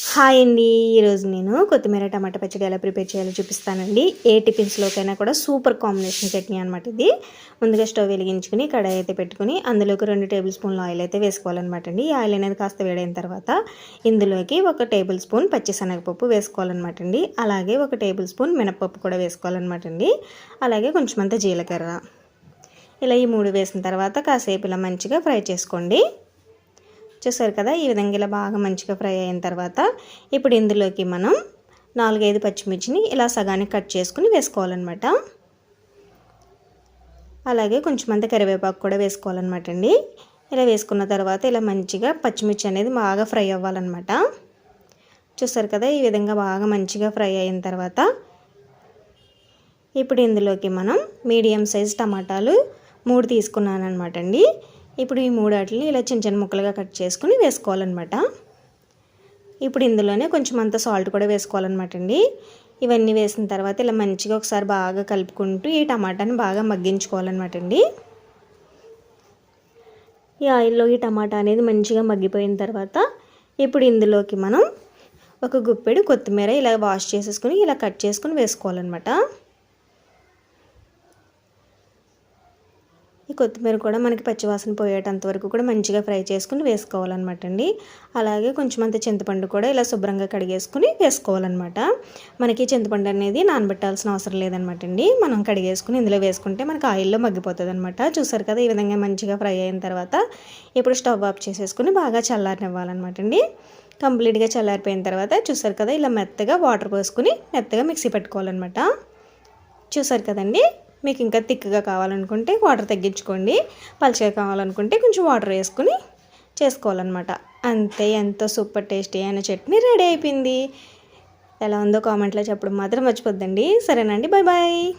Hi అండి. ఈరోజు నేను కొత్తిమీర టమాటా పచ్చడి ఎలా ప్రిపేర్ చేయాలో చూపిస్తానండి. ఏ టిఫిన్స్లోకైనా కూడా సూపర్ కాంబినేషన్ చట్నీ అనమాట ఇది. ముందుగా స్టవ్ వెలిగించుకుని కడాయి అయితే పెట్టుకుని అందులోకి రెండు టేబుల్ స్పూన్ల ఆయిల్ అయితే వేసుకోవాలన్నమాట అండి. ఈ ఆయిల్ అనేది కాస్త వేడైన తర్వాత ఇందులోకి ఒక టేబుల్ స్పూన్ పచ్చిశనగపప్పు వేసుకోవాలన్నమాట అండి. అలాగే ఒక టేబుల్ స్పూన్ మినపప్పు కూడా వేసుకోవాలన్నమాట అండి. అలాగే కొంచెం అంత జీలకర్ర. ఇలా ఈ మూడు వేసిన తర్వాత కాసేపు ఇలా మంచిగా ఫ్రై చేసుకోండి. చూసారు కదా ఈ విధంగా ఇలా బాగా మంచిగా ఫ్రై అయిన తర్వాత ఇప్పుడు ఇందులోకి మనం నాలుగైదు పచ్చిమిర్చిని ఇలా సగానికి కట్ చేసుకుని వేసుకోవాలన్నమాట. అలాగే కొంచెం అంత కరివేపాకు కూడా వేసుకోవాలన్నమాట అండి. ఇలా వేసుకున్న తర్వాత ఇలా మంచిగా పచ్చిమిర్చి అనేది బాగా ఫ్రై అవ్వాలన్నమాట. చూసారు కదా ఈ విధంగా బాగా మంచిగా ఫ్రై అయిన తర్వాత ఇప్పుడు ఇందులోకి మనం మీడియం సైజ్ టమాటాలు మూడు తీసుకున్నాను అనమాట అండి. ఇప్పుడు ఈ మూడు వాటిని ఇలా చిన్న చిన్న ముక్కలుగా కట్ చేసుకుని వేసుకోవాలన్నమాట. ఇప్పుడు ఇందులోనే కొంచెం అంత సాల్ట్ కూడా వేసుకోవాలన్నమాట అండి. ఇవన్నీ వేసిన తర్వాత ఇలా మంచిగా ఒకసారి బాగా కలుపుకుంటూ ఈ టమాటాని బాగా మగ్గించుకోవాలన్నమాట అండి. ఈ ఆయిల్లో ఈ టమాటా అనేది మంచిగా మగ్గిపోయిన తర్వాత ఇప్పుడు ఇందులోకి మనం ఒక గుప్పెడు కొత్తిమీర ఇలా వాష్ చేసేసుకుని ఇలా కట్ చేసుకుని వేసుకోవాలన్నమాట. ఈ కొత్తిమీర కూడా మనకి పచ్చివాసన పోయేటంత వరకు కూడా మంచిగా ఫ్రై చేసుకుని వేసుకోవాలన్నమాట అండి. అలాగే కొంచెం అంత చింతపండు కూడా ఇలా శుభ్రంగా కడిగేసుకుని వేసుకోవాలన్నమాట. మనకి చింతపండు అనేది నానబెట్టాల్సిన అవసరం లేదనమాట అండి. మనం కడిగేసుకుని ఇందులో వేసుకుంటే మనకి ఆయిల్లో మగ్గిపోతుంది అనమాట చూసారు కదా ఈ విధంగా మంచిగా ఫ్రై అయిన తర్వాత ఇప్పుడు స్టవ్ ఆఫ్ చేసేసుకుని బాగా చల్లారనివ్వాలన్నమాట అండి. కంప్లీట్గా చల్లారిపోయిన తర్వాత చూసారు కదా ఇలా మెత్తగా వాటర్ పోసుకుని మెత్తగా మిక్సీ పెట్టుకోవాలన్నమాట. చూసారు కదండి మీకు ఇంకా థిక్గా కావాలనుకుంటే వాటర్ తగ్గించుకోండి పలుచగా కావాలనుకుంటే కొంచెం వాటర్ వేసుకుని చేసుకోవాలన్నమాట. అంతే ఎంతో సూపర్ టేస్టీ అయిన చట్నీ రెడీ అయిపోయింది. ఎలా ఉందో కామెంట్లో చెప్పడం మాత్రం మర్చిపోద్దండి. సరేనండి బాయ్ బాయ్.